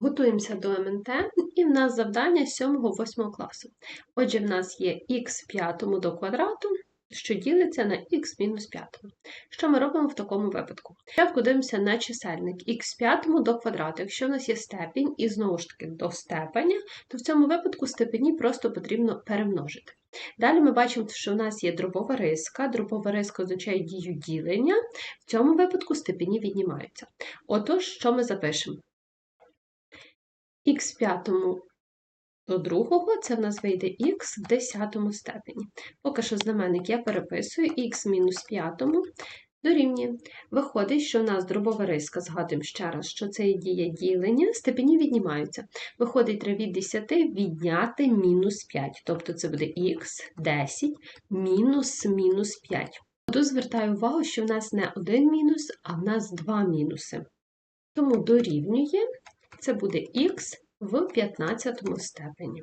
Готуємося до МНТ, і в нас завдання 7-8 класу. Отже, в нас є х в п'ятому до квадрату, що ділиться на х мінус п'ятому. Що ми робимо в такому випадку? Спочатку дивимося на чисельник х в п'ятому до квадрату. Якщо в нас є степінь, і знову ж таки до степеня, то в цьому випадку степені просто потрібно перемножити. Далі ми бачимо, що в нас є дробова риска. Дробова риска означає дію ділення, в цьому випадку степені віднімаються. Отож, що ми запишемо? Х в п'ятому до другого це в нас вийде х в десятому степені. Поки що знаменник я переписую х мінус п'ятому дорівнює. Виходить, що в нас дробова риска, згадуємо ще раз, що це є дія ділення, степені віднімаються. Виходить, треба від 10 відняти мінус 5, тобто це буде х 10 мінус мінус 5. Тут звертаю увагу, що в нас не один мінус, а в нас два мінуси. Тому дорівнює, це буде х в 15 степені.